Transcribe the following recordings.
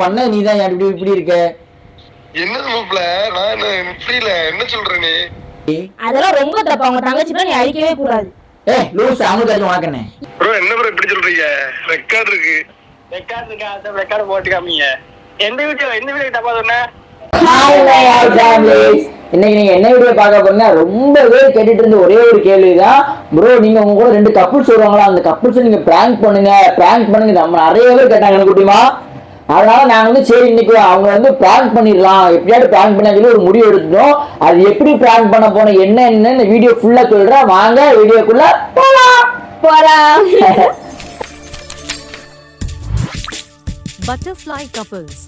பண்ண நீ தான் இப்படி இப்படி இருக்க? நான் என்ன புரியல. என்ன சொல்ற நீ? அதெல்லாம் ரொம்ப தப்பு. அவங்க தங்கச்சிலாம் நீ அழிக்கவே கூடாது. ஏ லூஸ் அவங்களுக்கு அது உனக்கண்ணே ப்ரோ என்ன ப்ரோ இப்படி சொல்றீங்க? ரெக்கார்ட் இருக்கு. ரெக்கார்ட் இருக்கா அந்த ரெக்கார்ட் போட்டு காமிங்க எந்த வீடியோ எந்த வீடியோ தப்பா சொன்ன? இன்னைக்கு நீங்க என்ன வீடியோ பார்க்க போறீங்க ரொம்ப பேர் கேட்டுட்டு இருந்த ஒரே ஒரு கேள்விதான். ப்ரோ நீங்க உங்க கூட ரெண்டு கப்புள்ஸ் வருவாங்களா? அந்த கப்புள்ஸ் நீங்க பிராங்க் பண்ணுங்க. பிராங்க் பண்ணுங்க. நம்ம நிறைய பேர் கேட்டாங்க குட்டிமா அதனால நாங்க வந்து சரி இன்னைக்கு அவங்க வந்து பிராங்க் பண்ணிடலாம். எப்படியாவது பிராங்க் பண்ண சொல்லி ஒரு முடிவு எடுத்துட்டோம். அது எப்படி பிராங்க் பண்ண போனோம் என்ன என்ன வீடியோ ஃபுல்லா சொல்றேன். வாங்க வீடியோக்குள்ள போலாம். போலாம். Butterfly couples.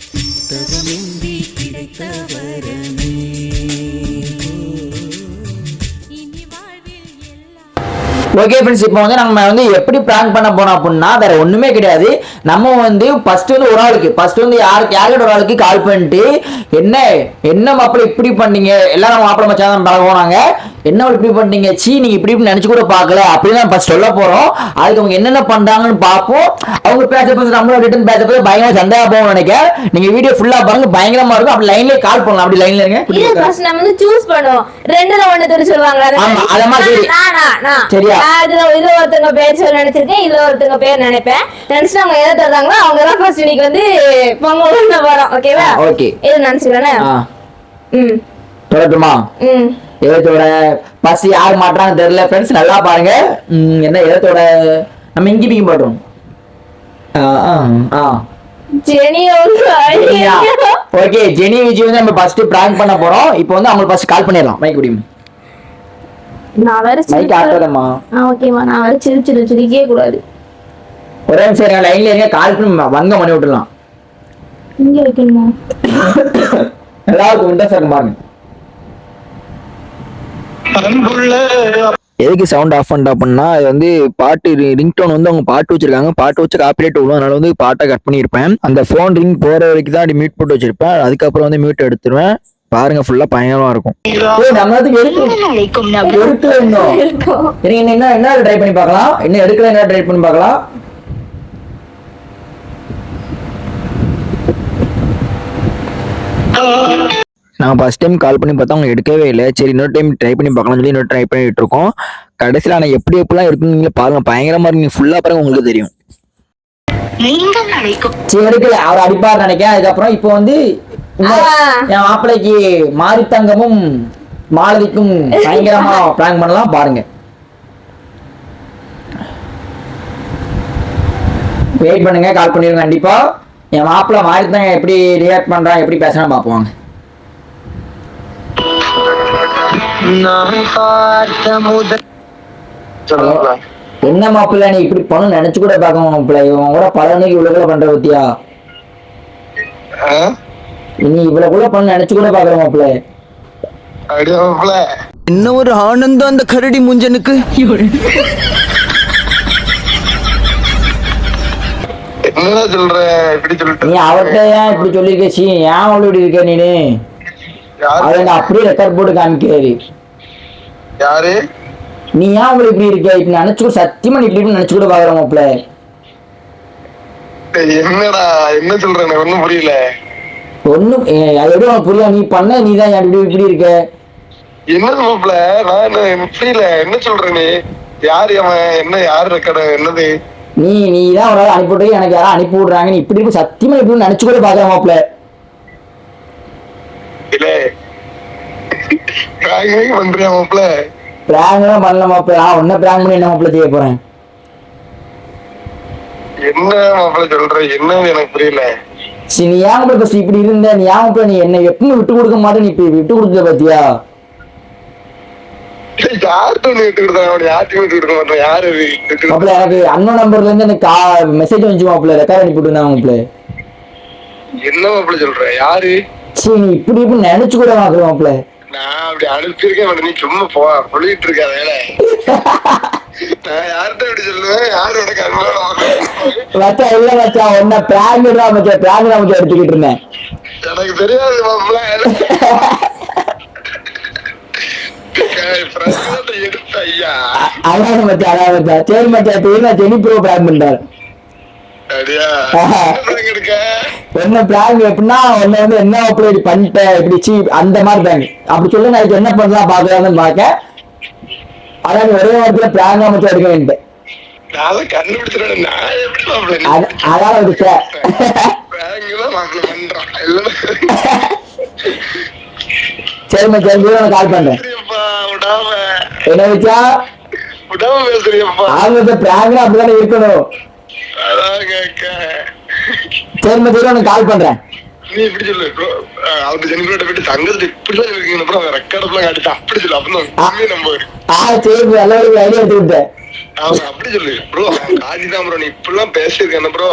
ஓகே ஃப்ரெண்ட்ஸ் இப்போ வந்து நம்ம வந்து எப்படி பிராங்க் பண்ண போனோம் அப்படின்னா வேற ஒண்ணுமே கிடையாது. நம்ம வந்து ஃபர்ஸ்ட் வந்து ஒரு ஆளுக்கு ஃபர்ஸ்ட் வந்து யாருக்கு யார்கிட்ட ஒரு ஆளுக்கு கால் பண்ணிட்டு என்ன என்ன மாப்பிள்ள இப்படி பண்ணீங்க? எல்லாரும் மாப்பிள்ள மச்சான் தான் பழக போனாங்க என்ன இப்படி பண்ணீங்க? சீ நீங்க இப்படி இப்படி நினைச்சு கூட பார்க்கல. அப்படின்னு தான் ஃபர்ஸ்ட் சொல்ல போறோம். அதுக்கு அவங்க என்னென்ன பண்றாங்கன்னு பார்ப்போம். அவங்க பேச பேச நம்மளும் ரிட்டன் பேச பேச பயங்கரமா சண்டையா போகும் நினைக்கிறேன். நீங்க வீடியோ ஃபுல்லா பாருங்க பயங்கரமா இருக்கும். அப்படி லைன்லயே கால் பண்ணலாம். அப்படி லைன்ல இருங்க. இது ஃபர்ஸ்ட் நம்ம வந்து சூஸ் பண்ணுவோம். ரெண்டுல ஒண்ணு தெரிஞ்சு சொல்லுவாங்க. ஆமா, அத மாதிரி சரி. சரியா? இதுல இதுல ஒருத்தங்க பேர் சொல்ல நினைச்சிருக்கேன் இதுல ஒருத்தங்க பேர் நினைப்பேன். நினைச்சு அவங்க எதை தர்றாங்களோ அவங்க தான் ஃபர்ஸ்ட் இன்னைக்கு வந்து பொங்க உள்ள போறோம் ஓகேவா okay. இது நினைச்சுக்கிறேன் ம். தொடட்டுமா ம். எழுத்தோட ஃபர்ஸ்ட் யார் மாட்டுறாங்க தெரியல. ஃப்ரெண்ட்ஸ் நல்லா பாருங்க. என்ன எழுத்தோட நம்ம inky pinky idea. Okay Jenny Vijay வந்து நம்ம ஃபர்ஸ்ட் பிராங்க் பண்ண போறோம். இப்போ வந்து அவங்களுக்கு ஃபர்ஸ்ட் கால் பண்ணிடலாம். மைக் முடியும் நான் வேற மைக் ஆட்டோதம்மா ஆ ஓகேமா நான் வேற சிரிச்சிரு சிரிக்கவே கூடாது. ஒரே நிமிஷம் இருங்க லைன்ல இருங்க கால் பண்ணி வங்க பண்ணி விட்டுலாம் இங்க வைக்கணுமா? எல்லாருக்கும் விண்டோ சார் பாருங்க. அன்புள்ள எதுக்கு சவுண்ட் ஆஃப் பண்ணிட்டா அப்படின்னா அது வந்து பாட்டு ரிங்டோன் வந்து அவங்க பாட்டு வச்சிருக்காங்க. பாட்டு வச்சு காப்பிரைட் விடும். அதனால வந்து பாட்டை கட் பண்ணியிருப்பேன். அந்த ஃபோன் ரிங் போற வரைக்கும் தான் அப்படி மியூட் போட்டு வச்சிருப்பேன். அதுக்கப்புறம் வந்து மியூட் எடுத்துருவேன். பாருங்க ஃபுல்லா பயங்கரமா இருக்கும். என்ன என்ன ட்ரை பண்ணி பார்க்கலாம்? இன்னும் எடுக்கல என்ன ட்ரை பண்ணி பார்க்கலாம்? நான் ஃபர்ஸ்ட் டைம் கால் பண்ணி பார்த்தா அவங்க எடுக்கவே இல்லை. சரி இன்னொரு டைம் ட்ரை பண்ணி பார்க்கலாம்னு சொல்லி இன்னொரு ட்ரை பண்ணிட்டு இருக்கோம். கடைசியில் ஆனால் எப்படி எப்படிலாம் இருக்குன்னு நீங்களே பாருங்க. பயங்கரமா இருக்கு ஃபுல்லா பாருங்க உங்களுக்கு தெரியும். சரி எடுக்கல. அவர் அடிப்பார் நினைக்கிறேன். அதுக்கப்புறம் இப்போ வந்து. என் மாப்பிள்ளைக்கு மாரித்தங்கமும் மாலதிக்கும் பயங்கரமா பிளான் பண்ணலாம் பாருங்க. வெயிட் பண்ணுங்க கால் பண்ணிருங்க கண்டிப்பா. என் மாப்பிள்ளை மாரித்தங்க எப்படி ரியாக்ட் பண்றான் எப்படி பேசுறான் சொல்லுங்க என்ன மாப்பிள்ளை நீ இப்படி பண்ணு நினைச்சு கூட பார்க்க மாப்பிள்ளை இவன் கூட பழனிக்கு இவ்வளவு பண்ற பத்தியா? நீ இவ்வளவு கூட பண்ணு நினைச்சு கூட பாக்குற மாப்பிள்ளை. என்ன ஒரு ஆனந்தம் அந்த கரடி முஞ்சனுக்கு? என்னடா சொல்ற? இப்படி சொல்லிட்டு. நீ அவர்கிட்ட ஏன் இப்படி சொல்லிருக்க சீ ஏன் அவ்வளவு இப்படி இருக்க நீனு? நான் அப்படியே ரெக்கார்ட் போட்டு காமிக்கிறாரு. யாரு? நீ ஏன் உங்களுக்கு இப்படி இருக்க? இப்படி நினைச்சு கூட சத்தியமா நீ இப்படி நினைச்சு கூட பாக்குற மாப்பிள்ள. என்னடா? என்ன சொல்ற எனக்கு ஒண்ணும் புரியல. ஒண்ணும் அது எப்படி உனக்கு புரியல? நீ பண்ண நீ தான் இப்படி இப்படி இருக்க? என்னது மாப்பிள நான் என்ன புரியல. என்ன சொல்ற நீ? யாரு அவன் என்ன யாரு ரெக்கார்டு என்னது? நீ நீ தான் ஒரு ஆள் அனுப்பிவிட்டு எனக்கு யாரும் அனுப்பி விடுறாங்க. நீ இப்படி இப்படி சத்தியமா இப்படி நினைச்சு கூட பாக்குற மாப்பிள்ள இல்ல. ராங்க பண்றியா மாப்பிள? பிராங்க் பண்ணல மாப்பிள்ள நான் ஒன்னும் பிராங்க் பண்ணி என்ன மாப்பிள்ள செய்ய போறேன்? என்ன மாப்பிள சொல்ற? என்னது எனக்கு புரியல. சரி நீ ஏன் மாப்பிள்ள first இப்படி இருந்த? நீ ஏன் மாப்பிள்ள நீ என்ன எப்பவுமே விட்டு கொடுக்க மாட்டே. நீ இப்ப விட்டு கொடுத்த பாத்தியா? மாட்டேன்? மாப்பிள்ள எனக்கு அண்ணன் நம்பர்ல இருந்து எனக்கு மெசேஜ் வந்துச்சு மாப்பிள்ள. ரெக்கார்ட் அனுப்பிட்டு இருந்தாங்க மாப்பிள்ள. என்ன மாப்பிள சொல்ற? யாரு? சரி நீ இப்படி இப்படி நினைச்சு கூட மாப்பிள்ள நான் அப்படி அனுப்பியிருக்கேன் மாட்டேன். நீ சும்மா போ சொல்லிட்டு இருக்க வேலை. நான் யார்கிட்ட இப்படி சொல்லுவேன்? யாரோட மச்சான் இல்ல மச்சான் உன்ன பிராங்க் தான் எடுத்துக்கிட்டு இருந்தேன். எனக்கு தெரியாது அதான் அதான் சரி ஜெனி ப்ரோ பிராங்க் பண்றாரு. என்ன பிளான் எப்படின்னா உன்னை வந்து என்ன அப்படி பண்ணிட்ட இப்படி சீ அந்த மாதிரி பிளான் அப்படி சொல்லி நான் இதுக்கு என்ன பண்ணலாம் பாக்கலாம்னு பார்க்க அதான் ஒரே வாரத்துல பிளான் மட்டும் எடுக்க வேண்டியது. நான் அதை கண்டுபிடிச்சிடணும். நான் எப்படி அதான் ஒரு சார் சரிம்மா சரி நான் கால் பண்றேன். என்ன வச்சா விடாம பேசுறியப்பா. அவங்க அப்படிதானே இருக்கணும். சரிம்மா சரி உனக்கு கால் பண்றேன். நீ இப்படி சொல்லு. அவர்ட்ட ஜெனிஃபரோட போயிட்டு தங்கத்தை இப்படிதான் இருக்கீங்க அப்புறம் ரெக்கார்ட் எல்லாம் காட்டிட்டு அப்படி சொல்லு. அப்பதான் உண்மையை நம்ப விட்டேன் அவன் அப்படி சொல்லு. ப்ரோ காட்டிதான் ப்ரோ நீ இப்படிலாம் பேசியிருக்கேன் ப்ரோ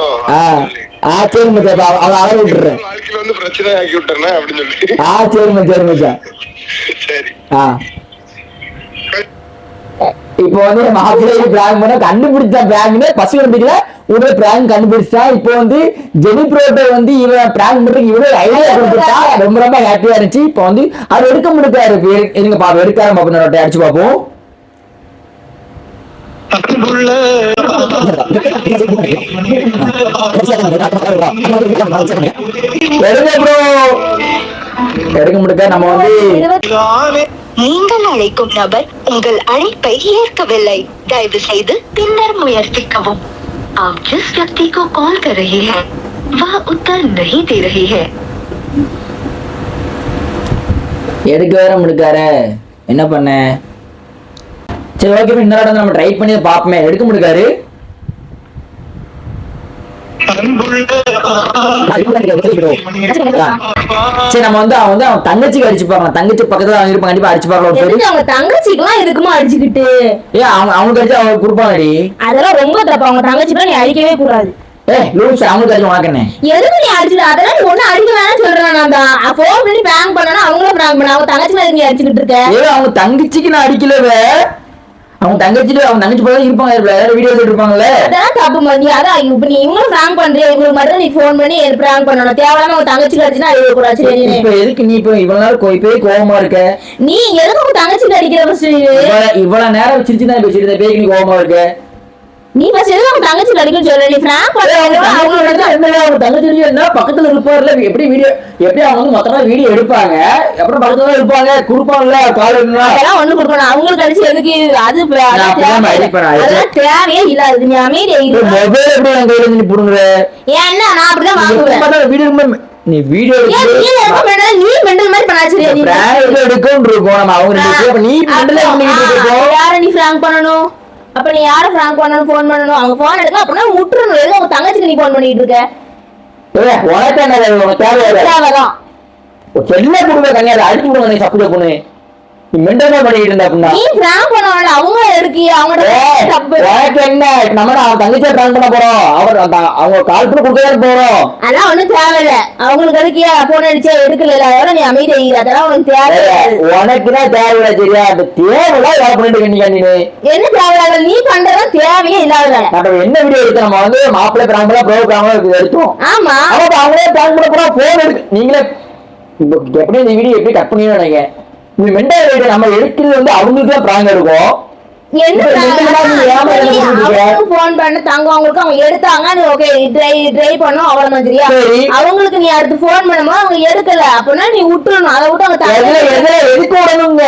வாழ்க்கையில வந்து பிரச்சனை ஆக்கி விட்டுறேன் அப்படின்னு சொல்லி. சார் சரி. ஆ. இப்போ வந்து மாப்பிள்ளை பிராங்க் பண்ண கண்டுபிடிச்ச பிராங்க்னு ஃபர்ஸ்ட் கண்டுபிடிக்கல உடனே பிராங்க் கண்டுபிடிச்சா இப்போ வந்து ஜெனி ப்ரோட்டை வந்து இவன் பிராங்க் பண்றதுக்கு இவ்வளவு ஐடியா கொடுத்துட்டா ரொம்ப ரொம்ப ஹாப்பியா இருந்துச்சு. இப்போ வந்து அது எடுக்க முடியாது இருக்கு. இருங்க பாப்போம். எடுக்காம பாப்போம் நோட்டை அடிச்சு பார்ப்போம் எடுங்க ப்ரோ எடுக்க முடிக்க நம்ம வந்து நீங்கள் அழைக்கும் நபர் உங்கள் அழைப்பை ஏற்கவில்லை தயவு செய்து பின்னர் முயற்சிக்கவும் आप जिस व्यक्ति को कॉल कर रहे हैं वह उत्तर नहीं दे रही है எடுக்க வேற முடிக்காரு என்ன பண்ண சரி ஓகே இந்த தடவை நம்ம ட்ரை பண்ணி பார்ப்போமே எடுக்க முடிக்காரு சரி நம்ம வந்து அவன் வந்து அவன் தங்கச்சிக்கு அடிச்சு பார்க்கலாம் தங்கச்சி பக்கத்துல அவன் இருப்பான். கண்டிப்பா அடிச்சு பார்க்கலாம் ஒரு எதுக்கு அவங்க தங்கச்சிக்குலாம் இருக்குமா அடிச்சுக்கிட்டு? ஏ அவன் அவனுக்கு அடிச்சு கொடுப்பாங்கடி அதெல்லாம் ரொம்ப தப்பு. அவங்க தங்கச்சிக்குலாம் நீ அடிக்கவே கூடாது. எதுக்கு நீ அடிச்சுட்டு அதெல்லாம் நீ ஒண்ணு அடிக்க வேணாம்னு சொல்றேன் நான் தான். போன் பண்ணி பிராங்க் பண்ணனா அவங்களும் பிராங்க் பண்ண அவங்க தங்கச்சி நீ அடிச்சுக்கிட்டு இருக்க? அவங்க தங்கச்சிக்கு நான் அடிக்கலவே. அவங்க தங்கச்சிட்டு அவன் தங்கச்சி போல இருப்பாங்க எல்லாரும் வீடியோ எடுத்துட்டு இருப்பாங்கல்ல? அதெல்லாம் தப்பு மதி அதான் இப்ப நீ இவங்களும் பிராங்க் பண்றிய? இவங்களுக்கு மட்டும் நீ போன் பண்ணி பிராங்க் பண்ணணும்? தேவையில்லாம அவங்க தங்கச்சிக்கு அடிச்சுனா அழிய கூடாது சரி. இப்ப எதுக்கு நீ இப்ப இவ்வளவு நேரம் போய் கோவமா இருக்க? நீ எதுக்கு உங்க தங்கச்சிக்கு அடிக்கிற? இவ்வளவு நேரம் சிரிச்சு தான் பேசிட்டு பேய்க்கு நீ கோவமா இருக்க? நீ ஃபர்ஸ்ட் எதுக்கு உங்க தங்கச்சிக்கு அடிக்கணும் சொல்ல நீ பிராங்க் ஏய், அவங்க பண்ண தங்கச்சி அவங்களோட அவங்க தங்கச்சி என்ன? பக்கத்துல இருப்பார்ல எப்படி வீடியோ எப்படி அவங்க வந்து மொத்தமா வீடியோ எடுப்பாங்க? அப்புறம் பக்கத்துல இருப்பாங்க. கொடுப்பாங்கல்ல கால் அதெல்லாம் ஒண்ணு கொடுக்கணும். அவங்களுக்கு அடிச்சு எதுக்கு? அது அதெல்லாம் தேவையே இல்லாது நீ அமைதியா இரு. மொபைல் எப்படி என் கையில நீ புடுங்குற? ஏன்னா நான் அப்படிதான் வாங்குவேன். வீடியோ நீ வீடியோ நீ மெண்டல் மாதிரி பண்ணாச்சு நீ பிராங்க் எடுக்கும் இருக்கோம். நம்ம அவங்க நீ மண்டல பண்ணிக்கிட்டு இருக்கோம். யார நீ பிராங்க் பண்ணணும்? அப்ப நீ யார பிராங்க் பண்ணணும் ஃபோன் பண்ணணும்? அவங்க போன் எடுக்க அப்படின்னா முட்டுறணும் எதுக்கு அவங்க தங்கச்சிக்கு நீ போன் பண்ணிட்டு இருக்க. ஏய், உனக்கு என்ன தேவை. தேவைதான். என்ன கொடுங்க கல்யாணம் அடிச்சு கொடுங்க நீ சப்புட பொண்ணு நீ மெண்டல் பண்ணிக்கிட்டு இருந்த நீ பிராங்க் அவங்க எடுக்கி அவங்களோட உனக்கு என்ன? நம்ம அவன் தங்கச்சியை பிராங்க் பண்ண போறோம். அவர் அவங்க கால் பண்ணி கொடுக்கதான் போறோம். ஒண்ணும் தேவையில்ல. அவங்களுக்கு எதுக்கு? போன் அடிச்சா எடுக்கல அதோட நீ அமைதியா இரு. அதெல்லாம் உனக்கு தேவையில்லை. உனக்கு தான் தேவையில்ல சரியா அந்த தேவையில்ல வேலை பண்ணிட்டு இருக்க நீ? என்ன தேவையில்லாத நீ பண்றதும் தேவையே இல்லாத. வேலை நம்ம என்ன வீடியோ எடுத்து நம்ம வந்து மாப்பிள்ளை பிராங்க் பண்ண ப்ரோ பிராங்க் எடுத்தோம். ஆமா. அவங்களே பிராங்க் பண்ண போறோம் போன் எடுக்கு நீங்களே எப்படி இந்த வீடியோ எப்படி கட் பண்ணி நினைங்க இந்த மெண்டல் வீடியோ நம்ம எடுக்கிறது வந்து அவங்களுக்கு தான் பிராங்க் இருக்கும் போன் பண்ண தங்க அவங்களுக்கு அவங்க எடுத்தாங்க நீ ஓகே ட்ரை ட்ரை பண்ணோம் அவ்வளவுதான் சரியா? சரி. அவங்களுக்கு நீ அடுத்து போன் பண்ணும்போது அவங்க எடுக்கல அப்படின்னா நீ விட்டுறணும். அதை விட்டு அவங்க எடுக்க விடணுங்க?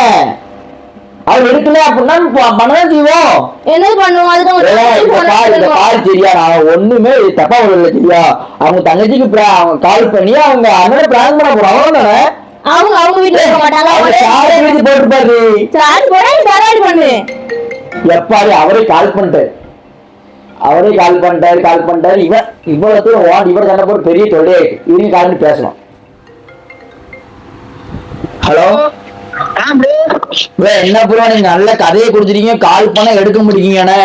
அவர் எடுக்கல அப்படின்னா பண்ணதான் செய்வோம் என்ன பண்ணுவோம்? அதுக்கு சரியா? நான் ஒண்ணுமே தப்பா விடல சரியா? அவங்க தங்கச்சிக்கு அவங்க கால் பண்ணி அவங்க அண்ணனை பிராங்க் பண்ண போறோம். அவ்வளவுதானே? அவங்க அவங்க வீட்டுல இருக்க மாட்டாங்க. சார்ஜ் போட்டுப்பாரு போட பண்ணு. எப்பாரு அவரே கால் பண்ணிட்டாரு. அவரே கால் பண்ணிட்டாரு கால் பண்ணிட்டாரு. இவன் இவ்வளவு தூரம் ஓடி இவர் சண்டை போட்டு பெரிய தொல்லையாயிட்டு இவங்க கால் பண்ணி பேசலாம் ஹலோ என்ன ப்ரோ நீங்க நல்ல கதையை கொடுத்துருக்கீங்க கால் பண்ண எடுக்க முடியுங்கண்ணே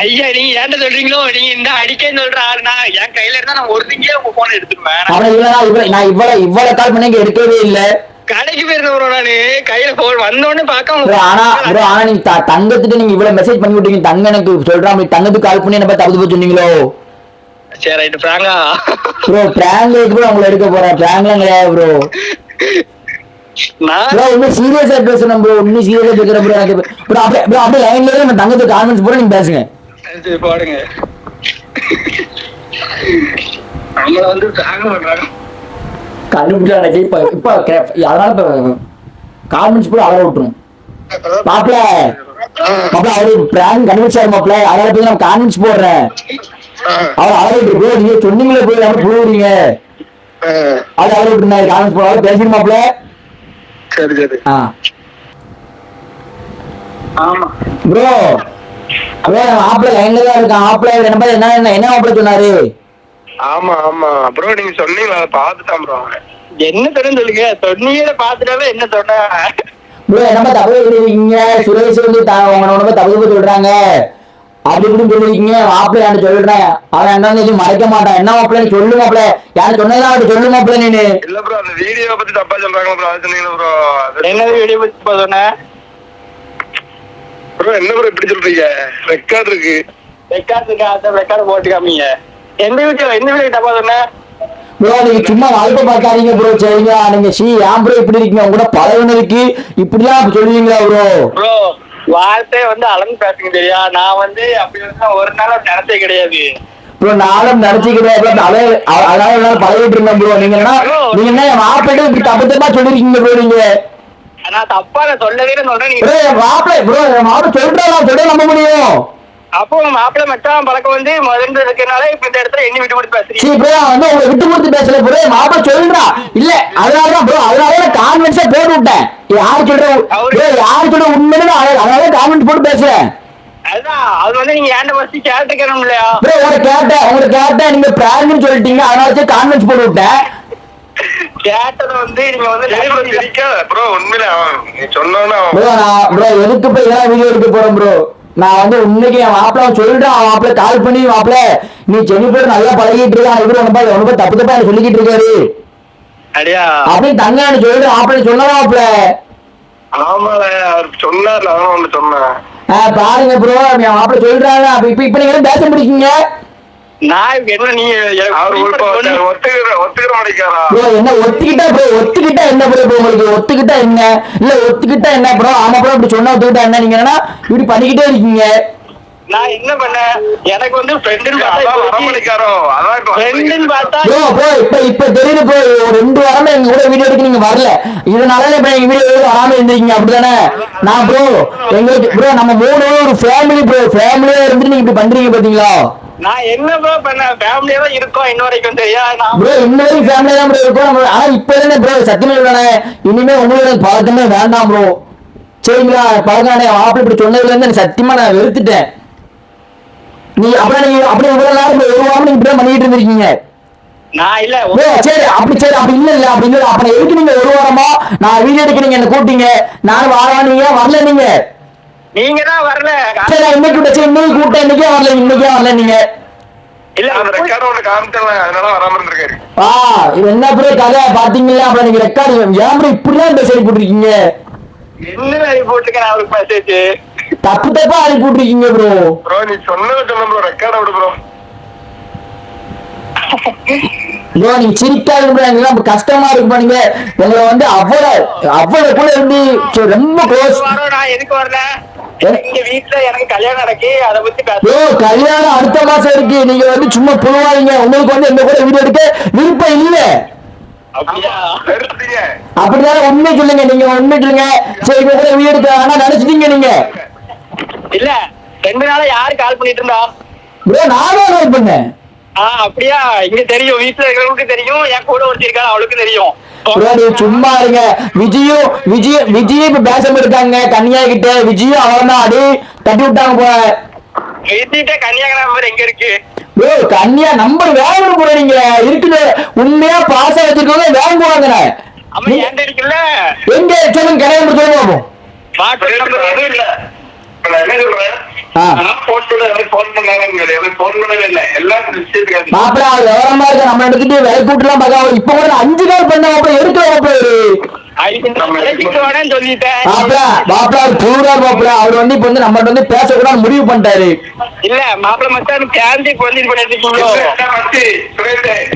ஐயா நீங்க ஏன்டா சொல்றீங்களோ? நீங்க இந்த அடிக்கன்னு சொல்ற ஆளுனா என் கையில இருந்தா நான் ஒரு திங்கே உங்க போன எடுத்துருவேன் ஆனா இவ்வளவு இவ்வளவு நான் இவ்வளவு இவ்வளவு கால் பண்ணி இங்க எடுக்கவே இல்லை. கடைக்கு போயிருந்தேன் bro நானு. கையில போன் வந்தோடனே பார்க்க ப்ரோ ஆனா ப்ரோ ஆனா நீங்க த- தங்கத்துட்டு நீங்க இவ்வளவு மெசேஜ் பண்ணி விட்டீங்க. தங்க எனக்கு சொல்றான் தங்கத்துக்கு கால் பண்ணி என்ன தப்பு தப்பு சொன்னீங்களோ? சரி ரைட்டு பிராங்கா. ப்ரோ பிராங்க் ப்ரோ உங்களை எடுக்க போறேன்? பிராங்க்லாம் கிடையாது ப்ரோ நான்? ப்ரோ இன்னும் சீரியஸா பேசணும் ப்ரோ இன்னும் சீரியஸா பேசுறேன் ப்ரோ எனக்கு ப்ரோ அப்படியே ப்ரோ அப்படியே லைன்ல நம்ம தங்கத்துக்கு கான்ஃபரன்ஸ் போட நீங்க பேசுங்க. சரி, போடுங்க நம்மள வந்து தாங்க பண்றாங்க கண்டுபிடிச்சாங்க இப்ப இப்ப அதனால இப்ப போய் அவரை விட்டுரும். மாப்பிள மாப்பிள அவரு பிராங்க் கண்டுபிடிச்சாரு மாப்பிள. அதனால போய் நான் கான்வென்ஸ் போடுறேன். அவர் அவரை விட்டு நீங்க சொன்னீங்களே போய் நம்ம புழுவுறீங்க அது அவரை விட்டு நான் கான்வென்ஸ் போடுறாரு பேசிடு மாப்பிள. சரி சரி. ஆ. ஆமா. ப்ரோ ப்ரோ மாப்பிள லைன்ல தான் இருக்கான். மாப்பிள என்ன என்ன என்ன என்ன மாப்பிள சொன்னாரு? ஆமா ஆமா. ப்ரோ நீங்க சொன்னீங்களா அதை பார்த்துட்டான் ப்ரோ என்ன தெரியும் சொல்லுங்க. சொன்னீங்க பாத்துட்டாவே என்ன சொன்ன? ப்ரோ என்ன தப்பு எழுதிருக்கீங்க சுரேஷ் வந்து உடம்ப தப்பு சொல்றாங்க. அப்படி இப்படின்னு சொல்லிருக்கீங்க. மாப்பிள்ள யாரு சொல்றேன்? அவன் என்ன எதுவும் மறைக்க மாட்டான். என்ன மாப்பிள்ள நீ சொல்லு மாப்பிள்ள யாரு சொன்னதா அவன் சொல்லு மாப்பிள்ள நீனு. இல்ல ப்ரோ அந்த வீடியோ பத்தி தப்பா சொல்றாங்க ப்ரோ அது ப்ரோ என்னது வீடியோ பத்தி இப்ப சொன்ன? ப்ரோ என்ன ப்ரோ இப்படி சொல்றீங்க? ரெக்கார்ட் இருக்கு. ரெக்கார்ட் இருக்கா? அந்த ரெக்கார்ட் போட்டு காமிங்க எந்த வீடியோ எந்த வீடியோ தப்பா சொன்ன? ப்ரோ நீங்க சும்மா வாழ்க்கை பார்க்காதீங்க ப்ரோ சரிங்களா? நீங்க சி ஏன் ப்ரோ இப்படி இருக்கீங்க? உங்க கூட பழகுனதுக்கு இப்படிலாம் சொல்லுவீங்களா ப்ரோ ப்ரோ வார்த்தை வந்து அளந்து பேசுங்க தெரியா? நான் வந்து அப்படி வந்து ஒரு நாள் நினைச்சே கிடையாது. ப்ரோ நானும் நினைச்சுக்கிறேன் அதனால எல்லாரும் பழகிட்டு இருந்தேன் ப்ரோ நீங்க என்ன நீங்க என்ன மாப்பிள்ளை இப்படி தப்பு தப்பா சொல்லிருக்கீங்க ப்ரோ நீங்க? நான் தப்பா சொல்லவே சொல்றேன் மாப்பிள்ளை ப்ரோ மாப்பிள்ளை சொல்றா சொல்ல நம்ப முடியும்? அப்போ மாப்பிள்ளை மச்சான் பழக்கம் வந்து முதல்ல இருக்கனால இப்ப இந்த இடத்துல என்ன விட்டு கொடுத்து பேசுறீங்க. சரி ப்ரோ வந்து உங்களை விட்டு கொடுத்து பேசல ப்ரோ மாப்பிள்ளை சொல்றா இல்ல அதனாலதான் ப்ரோ அதனால கான்வென்ஸா போட்டு விட்டேன். யாரு சொல்ற ப்ரோ யாரு சொல்ற உண்மைன்னு அதனால கான்வென்ட் போட்டு பேசுறேன். அதுதான் அது வந்து நீங்க ஏன்ட ஃபர்ஸ்ட் கேட்டுக்கணும் இல்லையா ப்ரோ உங்களை கேட்டேன் உங்களை கேட்டேன் நீங்க பிராங்க்னு சொல்லிட்டீங்க. அதனால கான்வென்ஸ் போட்டு விட்டேன். கேட்டது வந்து நீங்க வந்து ப்ரோ உண்மையிலே நீ சொன்னோன்னு அவன் ப்ரோ நான் ப்ரோ எதுக்கு போய் இதெல்லாம் வீடியோ எடுக்க போறேன் ப்ரோ நான் வந்து உன்னைக்கு என் மாப்பிள்ள அவன் சொல்லிட்டான். அவன் மாப்பிள்ள கால் பண்ணி மாப்பிள்ள நீ ஜெனிஃபர் நல்லா பழகிட்டு இருக்கான். இவரு உனப்பா உனப்பா தப்பு தப்பா எனக்கு சொல்லிக்கிட்டு இருக்காரு. அடியா. அப்படின்னு தங்கான்னு சொல்லிட்டு மாப்பிள்ள சொன்னா மாப்பிள்ள. ஆமால அவர் சொன்னார்ல அவன் ஒண்ணு சொன்னான். ஆ, பாருங்க ப்ரோ என் மாப்பிள்ள சொல்றாங்க. அப்ப இப்ப இப்ப நீங்க பேச முடிக்கீங்க நான் என்ன நீ அவர் ஒத்துக்கிற மாட்டேங்கிறாரா என்ன ஒத்துக்கிட்டா ப்ரோ ஒத்துக்கிட்டா என்ன ப்ரோ உங்களுக்கு? ஒத்துக்கிட்டா என்ன? இல்ல ஒத்துக்கிட்டா என்ன ப்ரோ? ஆமா ப்ரோ இப்படி சொன்னா ஒத்துக்கிட்டா என்ன? நீங்க என்ன இப்படி பண்ணிக்கிட்டே இருக்கீங்க. நான் என்ன பண்ணேன்? எனக்கு வந்து ஃப்ரெண்டுன்னு பார்த்தா அதான் ஃப்ரெண்டுன்னு பார்த்தா ப்ரோ ப்ரோ இப்ப இப்ப தெரியுது ப்ரோ ஒரு ரெண்டு வாரமா எங்க கூட வீடியோ எடுக்க நீங்க வரல. இதனால இப்ப எங்க வீடியோ எடுக்க வராம இருந்தீங்க அப்படிதானே? நான் ப்ரோ எங்களுக்கு ப்ரோ நம்ம மூணு பேரும் ஒரு ஃபேமிலி ப்ரோ. ஃபேமிலியா இருந்து நீங்க இப்படி பண்றீங்க பாத்தீங்களா? நான் என்ன ப்ரோ பண்ணேன் ஃபேமிலியா தான் இருக்கோம். இன்ன வரைக்கும் நான் ப்ரோ இன்ன வரைக்கும் ஃபேமிலியா தான் இருக்கும். நம்ம ஆனா இப்ப ப்ரோ சத்தியமே இல்லைண்ணே இனிமே உங்களுக்கு பழக்கமே வேண்டாம் ப்ரோ சரிங்களா? பழக்கம் மாப்பிள்ளை இப்படி சொன்னதுல இருந்து சத்தியமா நான் வெறுத்துட்டேன். நீ அப்படியே நீங்க அப்படியே இவ்வளவு நேரம் ஒரு வாரம் நீங்க இப்படியே பண்ணிட்டு இருந்திருக்கீங்க. நான் இல்ல. சரி அப்படி சரி அப்படி இல்ல இல்ல அப்படி இல்ல. அப்ப எதுக்கு நீங்க ஒரு வாரமா? நான் வீடியோ எடுக்க நீங்க என்ன கூப்பிட்டீங்க. நானும் வாரானீங்க வரல நீங்க. நீங்க தான் வரல. இன்னைக்கு சரி இன்னைக்கு கூப்பிட்டேன் இன்னைக்கே வரல இன்னைக்கே வரல நீங்க. இல்ல அந்த ரெக்கார்டு ஒண்ணு காமிச்சல அதனால வராம இருந்திருக்காரு. ஆ இது என்ன பெரிய கதை பாத்தீங்களா அப்புறம் நீங்க ரெக்கார்டு ஏன் இப்படிலாம் பேசி போட்டிருக்கீங்க? என்ன போட்டுருக்கேன் அவருக்கு மெசேஜ் தப்பு தப்பா அனுப்பி விட்டுருக்கீங்க ப்ரோ. ப்ரோ நீ சொன்னதை சொன்ன ப்ரோ ரெக்கார்ட விடு ப்ரோ. ப்ரோ நீங்க சிரிக்காது ரொம்ப கஷ்டமா இருக்கு பாருங்க உங்களை வந்து அவ்வளவு அவ்வளவு கூட இருந்து ரொம்ப க்ளோஸ் நான் எதுக்கு வரல? இங்க வீட்டுல எனக்கு கல்யாணம் நடக்கு அத பத்தி பேச ப்ரோ கல்யாணம் அடுத்த மாசம் இருக்கு. நீங்க வந்து சும்மா புழுவாதீங்க. உங்களுக்கு வந்து எந்த கூட வீடியோ எடுக்க விருப்பம் இல்ல. அப்படிதானே? உண்மை சொல்லுங்க. நீங்க உண்மை சொல்லுங்க. சரி கூட வீடியோ எடுக்க ஆனா நினைச்சிட்டீங்க நீங்க. இல்ல ரெண்டு நாளா யாரு கால் பண்ணிட்டு இருந்தா? ப்ரோ நானும் கால் பண்ணேன். ஆ அப்படியா? இங்க தெரியும். வீட்டுல இருக்கிறவங்களுக்கு தெரியும். என் கூட ஒருத்தி இருக்கா அவளுக்கு தெரியும். சும்மா இருங்க. விஜயும் விஜய் விஜய் இப்ப பேசாம இருக்காங்க. கன்னியா கிட்ட. விஜயும் அவன் தான் அடி தட்டி விட்டாங்க போல. கன்னியாகுமரி எங்க இருக்கு? ப்ரோ கன்னியா நம்பர் வேகணும் போல நீங்க இருக்குது உண்மையா பாசம் வச்சிருக்கவங்க போவாங்க எங்க சொல்லுங்க கிடையாது சொல்லுங்க பாப்போம் நம்பர் என்ன சொல்றேன்? ஆ. நான் போன் பண்ண எனக்கு போன் பண்ணாங்க எனக்கு போன் பண்ணவே இல்லை எல்லாம் மாப்பிள்ள அவர் விவரமா இருக்க நம்ம எடுத்துட்டு விலை கூட்டலாம் பார்க்க இப்ப கூட அஞ்சு பண்ண அவர். வந்து இப்ப வந்து நம்மகிட்ட வந்து பேசக்கூடாது முடிவு பண்ணிட்டாரு. இல்ல மாப்பிள்ள மச்சான் இருக்கீங்களோ?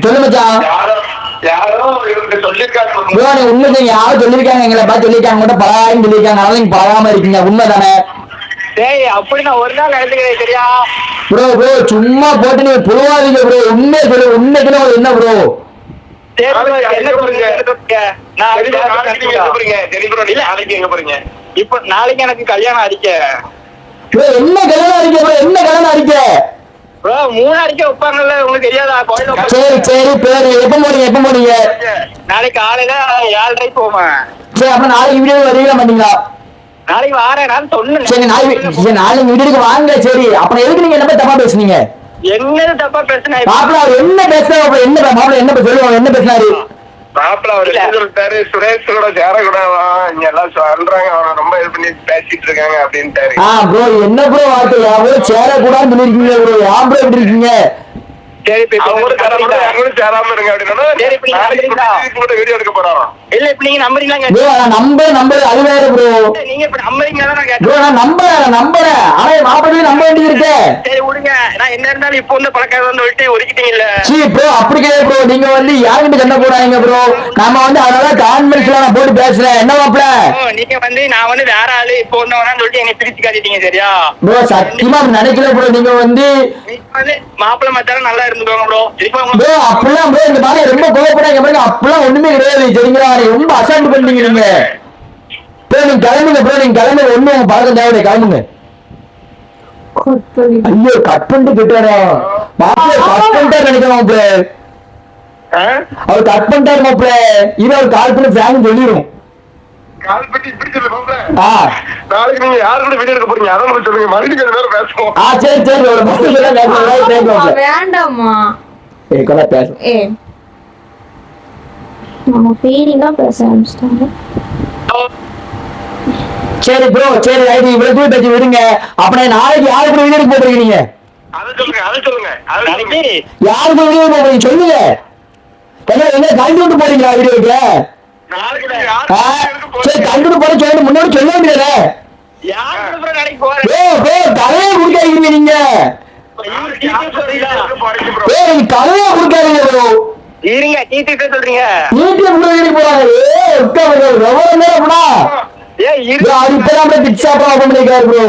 சொல்லு மச்சான். உண்மை யாரும் சொல்லியிருக்காங்க எங்களை பார்த்து சொல்லியிருக்காங்க கூட பழகாயின்னு சொல்லியிருக்காங்க. அதனால நீங்க பழகாம இருக்கீங்க. உண்மை தானே டேய் அப்படி நான் ஒரு நாள் நடந்துக்கிறேன் சரியா? ப்ரோ ப்ரோ சும்மா போட்டு நீங்க புழுவாதீங்க ப்ரோ உண்மை சொல்லு உண்மைக்குன்னு உங்களுக்கு என்ன ப்ரோ? நான் இப்ப நாளைக்கு எனக்கு கல்யாணம் அடிக்க. என்ன கல்யாணம் அறிக்கை ப்ரோ என்ன கல்யாணம் அறிக்கை ப்ரோ மூணு அடிக்க வைப்பாங்கல்ல உங்களுக்கு தெரியாதா? கோயில். சரி சரி பேரு. எப்ப போறீங்க? எப்ப போறீங்க? நாளைக்கு காலையில ஏழரை போவேன். சரி அப்ப நாளைக்கு வீடியோ வருவீங்களா மாட்டீங்களா நாளைக்கு வாரேன் நான் சொன்னேன். சரி நாளைக்கு நாளைக்கு வீடியோக்கு வாங்க சரி. அப்புறம் எதுக்கு நீங்க என்ன தப்பா பேசுனீங்க? என்னது தப்பா பேசுனா மாப்பிள்ள அவர் என்ன பேசுறாரு? என்ன மாப்பிள்ள என்ன சொல்லுவாங்க என்ன பேசினாரு? மாப்பிள்ள அவர். என்ன சொல்லிட்டாரு சுரேஷோட சேரக்கூடாதா? இங்க எல்லாம் சொல்றாங்க. அவனை ரொம்ப இது பண்ணி பேசிட்டு இருக்காங்க அப்படின்ட்டாரு. ஆ ப்ரோ என்ன ப்ரோ வார்த்தை? ப்ரோ சேரக்கூடாதுன்னு சொல்லிருக்கீங்க ப்ரோ ஏன் ப்ரோ இப்படி இருக்கீங்க? சரி இப்ப அவங்க கூட சேர இப்ப அவங்க கூட சேராம இருங்க அப்படின்னா சரி, இப்ப நீங்க நாளைக்கு நம்புறீங்களா? கூட வீடியோ எடுக்க போறான் இல்ல இப்ப நீங்க நம்புறீங்களா ப்ரோ நான் நம்புறேன் நம்புறேன். அது வேற ப்ரோ நீங்க இப்ப நம்புறீங்களா நான் ப்ரோ கேட்டேன் நான் நம்புறேன் நான் நம்புறேன். ஆனா என் மாப்பிள்ளையும் நம்ப வேண்டியது இருக்கு சரி விடுங்க. நான் என்ன இருந்தாலும் இப்போ வந்து பழக்கம் வந்து விட்டு ஒதுக்கிட்டீங்கல்ல. சீ ப்ரோ அப்படி கிடையாது ப்ரோ நீங்க வந்து யாருக்கிட்ட சண்டை போடாதீங்க ப்ரோ நம்ம வந்து அதனால கான்வென்ஸ்ல நான் போட்டு பேசுறேன். என்ன மாப்பிள்ள? ஓ, நீங்க வந்து நான் வந்து வேற ஆளு. இப்போ வந்தவனான்னு சொல்லிட்டு என்னை பிரிச்சு காட்டிட்டீங்க சரியா? ப்ரோ சத்தியமா நினைக்கல ப்ரோ நீங்க வந்து மாப்பிள்ளை மச்சாரம் நல்லா இருந்துக்கோங்க ப்ரோ உங்க ப்ரோ இந்த மாதிரி ரொம்ப கோவப்படாங்க பாருங்க அப்படிலாம் ஒண்ணுமே கிடையாது. சரிங்களா நீங்க ரொம்ப அசால்ட் பண்ணீங்க நீங்க. ப்ரோ நீங்க கிளம்புங்க ப்ரோ. நீங்க கிளம்புங்க ஒண்ணு உங்க பழக்கம் தேவை கிளம்புங்க. ஐயோ கட் பண்ணிட்டு போயிட்டாரா? மாப்பிள்ள கட் பண்ணிட்டாரு நினைக்கிறோம் ப்ரோ. அவர் கட் பண்ணிட்டாரு மாப்பிள்ள இது அவர் கால் பண்ணி ஃபேன் சொல்லிடும் கால் பண்ணி இப்படி நாளைக்கு நீங்க யாரு கூட வீடியோ எடுக்க போறீங்க? அதான் மட்டும் சொல்லுங்க. மறுபடியும் பேசுவோம். ஆ சரி சரி ஒரு மாப்பிள்ள சொல்ல பேசுறேன் பேசுவோம். மாப்பிள்ள வேண்டாம்மா. ஏய் கூட பேசுவோம். ஏ. நம்ம ஃபீலிங்கா பேச ஆரம்பிச்சிட்டாங்க. சரி ப்ரோ சரி ரைட் இவ்வளவு தூரம் பேசி விடுங்க. அப்புறம் நாளைக்கு யாரு கூட வீடியோ போட்டுருக்கீங்க அதை சொல்லுங்க அதை சொல்லுங்க. யாருக்கு வீடியோ போடுறீங்க சொல்லுங்க. என்ன என்ன கண்டு விட்டு போறீங்களா வீடியோக்கு சரி கண்டு போட சொல்லிட்டு முன்னாடி சொல்ல வேண்டியதே. கதையை குடிக்காதீங்க நீங்க. டீச்சர் கதையை குடிக்காதீங்க ப்ரோ இருங்க டீச்சர் சொல்றீங்க. முன்னாடி வீடியோ போறாங்க. ஏ உட்காருங்க எவ்வளவு நேரம் ஏ இப்பதான் பிக்ஸ் ஆப்பா ஓபன் பண்ணிருக்காரு ப்ரோ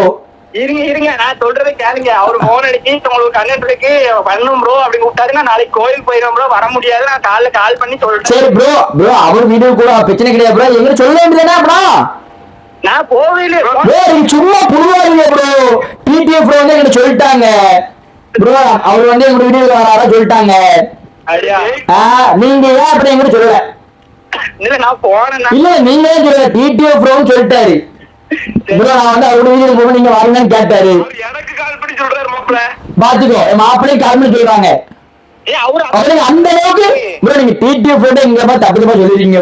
இருங்க இருங்க. நான் சொல்றதை கேளுங்க. அவரு போன் அடிச்சு உங்களுக்கு கண்ணன் இருக்கு பண்ணும் ப்ரோ அப்படி கூப்பிட்டாருன்னா நாளைக்கு கோயில் போயிடும் ப்ரோ வர முடியாது. நான் காலைல கால் பண்ணி சொல்லிட்டேன் சரி ப்ரோ ப்ரோ அவர் வீடியோ கூட பிரச்சனை கிடையாது ப்ரோ எங்க சொல்ல வேண்டியதுனா ப்ரோ நான் போவேல ப்ரோ சும்மா புழுவாதீங்க ப்ரோ டிடிஎஃப் ப்ரோ வந்து எங்கிட்ட சொல்லிட்டாங்க. ப்ரோ அவர் வந்து எங்க வீடியோல வராரா சொல்லிட்டாங்க. நீங்க ஏன் அப்படி எங்கிட்ட சொல்லல? இல்ல நான் போனேன்னா இல்ல நீங்க ஏன் சொல்லல டிடிஎஃப் ப்ரோன்னு சொல்லிட்டாரு. வந்து போக நீங்க வரீங்கன்னு கேட்டாரு. எனக்கு கால் பண்ணி சொல்றாரு மாப்பிள்ள பாத்துக்கோ என் மாப்பிள்ளையும் கால் சொல்றாங்க. அவருக்கு அந்த அளவுக்கு ப்ரோ நீங்க டிடிஎஃப் போட்டு இங்க பார்த்து தப்பு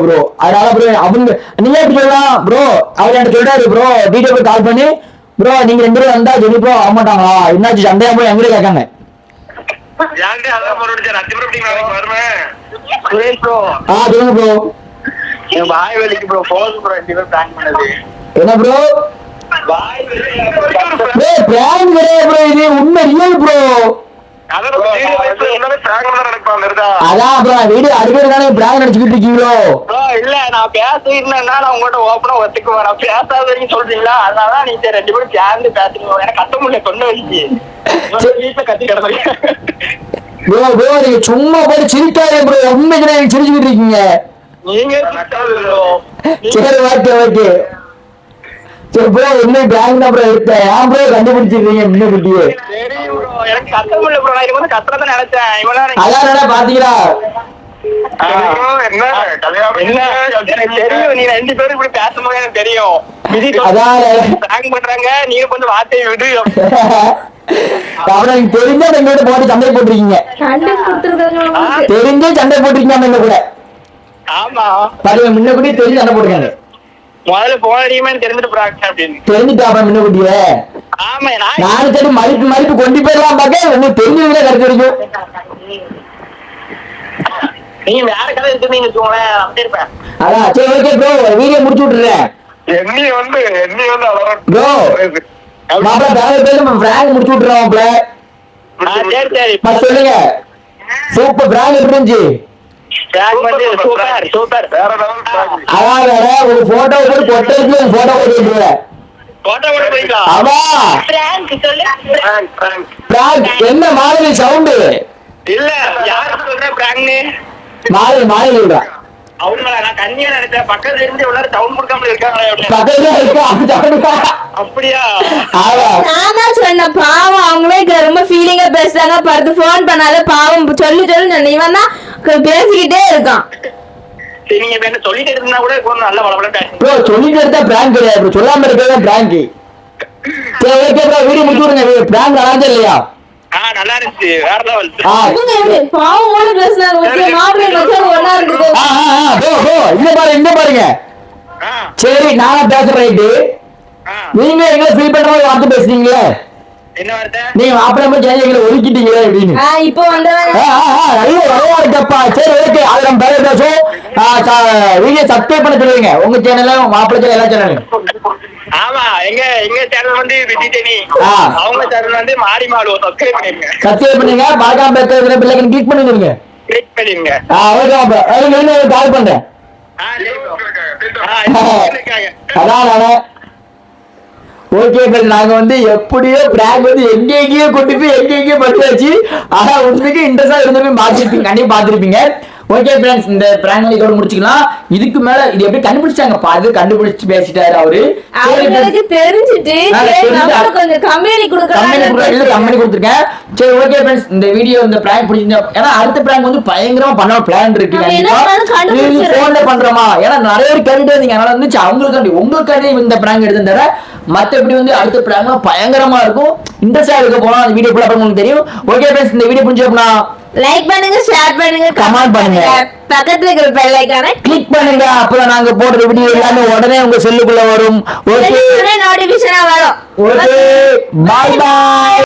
ப்ரோ அதனால ப்ரோ அவங்க நீங்க எப்படி சொல்லலாம் ப்ரோ அவர் என்கிட்ட சொல்றாரு ப்ரோ டிடிஎஃப் கால் பண்ணி ப்ரோ நீங்க ரெண்டு பேரும் வந்தா ப்ரோ ஆக மாட்டாங்களா? என்னாச்சு சண்டையா போய் எங்க கேட்காங்க சொல்லுங்க ப்ரோ என் வாய் வலிக்கு ப்ரோ போதும் ப்ரோ ரெண்டு பேரும் பிளான் பண்ணது. என்ன ப்ரோ பிராங்க் கிடையாது ப்ரோ இது. உண்மை ரியல் ப்ரோ அதான் ப்ரோ வீடியோ அடிக்கிறதுனால பிராங்க் நடிச்சுக்கிட்டு இருக்கீங்களோ? இல்ல நான் பேசிருந்தேன்னா நான் உங்கள்கிட்ட ஓப்பனா ஒத்துக்குவேன். நான் பேசாத வரைக்கும் சொல்றீங்களா? அதனால நீங்க ரெண்டு பேரும் சேர்ந்து பேசுறீங்க எனக்கு கத்த முடியல சொன்ன வலிக்கு. வீட்டுல கத்தி கிடந்தீங்க ப்ரோ ப்ரோ நீங்க சும்மா போய் சிரிக்காதே ப்ரோ உண்மை கிடையாது சிரிச்சுக்கிட்டு இருக்கீங்க. நீங்க. சரி ஓகே சரி ப்ரோ இன்னும் பிராங்க் தான் ப்ரோ எடுத்தேன் ஏன் ப்ரோ கண்டுபிடிச்சிருக்கீங்க முன்ன குட்டியே? தெரியும் bro. எனக்கு கத்த முடியல ப்ரோ நான் வந்து கத்துறத நினைச்சேன். இவனா அதான் என்ன பாத்தீங்களா? தெரியும், என்ன? என்ன? நீ ரெண்டு பேரும் இப்படி பேசும்போது எனக்கு தெரியும். பண்றாங்க. நீங்க கொஞ்சம் வார்த்தையை விடு. அவனுக்கு தெரிஞ்சா எங்க கூட போட்டு சண்டை போட்டிருக்கீங்க. தெரிஞ்சே சண்டை போட்டிருக்கீங்க கூட. ஆமா. முன்ன குட்டி தெரிஞ்சு சண்டை போட்டிருக்காங்க. முதல்ல போன அடியுமே தெரிஞ்சுட்டு போறாங்க அப்படின்னு. தெரிஞ்சுட்டா அப்புறம் முன்ன குட்டியே. ஆமா நான் நானும் சரி மறுப்பு மறுப்பு கொண்டு போயிடலாம் பார்க்க ஒன்னும் தெரிஞ்சதுல கருத்து வரைக்கும் நீங்க வேற கதை இருக்குன்னு வச்சுக்கோங்களேன் நான் அப்படியே இருப்பேன். அதான் சரி ஓகே ப்ரோ வீடியோ முடிச்சு விட்டுறேன் எண்ணி வந்து எண்ணி வந்து அலறேன் ப்ரோ பேர பேர் நம்ம பிராங்க் முடிச்சு விட்டுறோம் மாப்பிள்ள ஆ, சரி சரி. சொல்லுங்க. சூப்பர் பிராங்க் இருந்துச்சு? சூப்பர் சூப்பர் ஒரு போட்டோ போட்டு ஒரு போட்டோ போட்டு என்ன மாதிரி சவுண்டு இல்ல பிராங்க்னு மாதிரி சொல்றா அவங்களா நான் கண்ணியா நினைச்சேன். பக்கத்துல இருந்து இவ்வளவு சவுண்ட் கொடுக்காம இருக்காங்களே அப்படின்னு. பக்கத்துல இருக்கு? அந்த sound. அப்படியா நான் சொன்னேன் பாவம். அவங்களே ரொம்ப ஃபீலிங்கா பேசுறாங்க. பார்த்து ஃபோன் பண்ணாத பாவம். சொல்லு சொல்லு சொன்னேன். இவன் தான் பேசிக்கிட்டே இருக்கான். சொல்லிட்டு இருந்தா கூட நல்ல ப்ரோ சொல்லிட்டு இருந்தா பிராங்க் கிடையாது ப்ரோ. சொல்லாம இருக்கிறதா பிராங்க் சரி ஓகே ப்ரோ. வீடியோ முடிச்சு விடுங்க பிராங்க் நல்லா இல்லையா? ஆ நல்லா இருந்துச்சு. வேற லெவல் பேசுனாங்க ஓகே மாப்பிள்ளை ஒண்ணா ஆ ஆ, இங்க பாருங்க இங்க பாருங்க. சரி நாங்க பேசுறேன் ரைட்டு நீங்க எங்களை ஃபீல் பண்ற மாதிரி வார்த்தை பேசுறீங்களே நீங்க மாப்பிள்ளை மாதிரி சேர்ந்து எங்களை ஒதுக்கிட்டீங்களே அப்படின்னு. ஆ, இப்போ வந்தவங்க நல்ல வரவா இருக்கப்பா. சரி ஓகே. அது நம்ம பேர பேசுவோம். வீடியோ சப்ஸ்கிரைப் பண்ண சொல்லுவீங்க. உங்க சேனலும் மாப்பிள்ளை சேனல் எல்லா சேனலும் ஆமா எங்க எங்க சேனல் வந்து விஜய் டெனி ஆ. அவங்க சேனல் வந்து மாறி மாடு சப்ஸ்கிரைப் பண்ணிருங்க. சப்ஸ்கிரைப் பண்ணுங்க மறக்காம இருக்கிற பிள்ளைங்க கிளிக் பண்ணிடுங்க கிளிக் பண்ணிருங்க. ஆ ஓகே அப்ப கால் பண்றேன். bro. ஆ, இது இருக்காங்க. அதான். ஓகே ஃப்ரெண்ட் நாங்க வந்து எப்படியோ பிராங்க் வந்து எங்க எங்கேயோ கொண்டு போய் எங்க எங்கேயோ பண்ணியாச்சு ஆனா உண்மைக்கு இன்ட்ரெஸ்டா இருந்திருப்பீங்க பார்த்துருப்பீங்க கண்டிப்பா பார்த்துருப்பீங்க. ஓகே ஃப்ரெண்ட்ஸ் இந்த பிராங்க் வந்து இதோட முடிச்சுக்கலாம். இதுக்கு மேல இது எப்படி கண்டுபிடிச்சாங்க பாது கண்டுபிடிச்சு பேசிட்டாரு அவரு. தெரிஞ்சுட்டு கம்பெனி கொடுத்துருக்கேன். சரி ஓகே ஃப்ரெண்ட்ஸ் இந்த வீடியோ இந்த பிராங்க் பிடிச்சிருந்தா ஏன்னா அடுத்த பிராங்க் வந்து பயங்கரமா பண்ண பிளான் இருக்கு. போன்ல பண்றோமா? ஏன்னா நிறைய பேர் கேட்டுட்டே இருந்தீங்க. அதனால வந்துச்சு அவங்களுக்காண்டி உங்களுக்காண்டி இந்த பிராங்க் எடுத்து தர மத்தபடி வந்து அடுத்த பிராங்க் பயங்கரமா இருக்கும். இன்ட்ரெஸ்டா இருக்க போனா அந்த வீடியோ ஃபுல்லா உங்களுக்கு தெரியும். ஓகே ஃப்ரெண்ட்ஸ் இந்த வீடியோ பிடிச்சப்பனா லைக் பண்ணுங்க ஷேர் பண்ணுங்க Comment பண்ணுங்க. பக்கத்துல இருக்கிற பெல் ஐக்கான கிளிக் பண்ணுங்க. அப்பதான் நாங்க போடுற வீடியோ எல்லாமே உடனே உங்க செல்லுக்குள்ள வரும். ஓகே நோட்டிபிகேஷனா வரும். ஓகே பாய் பாய்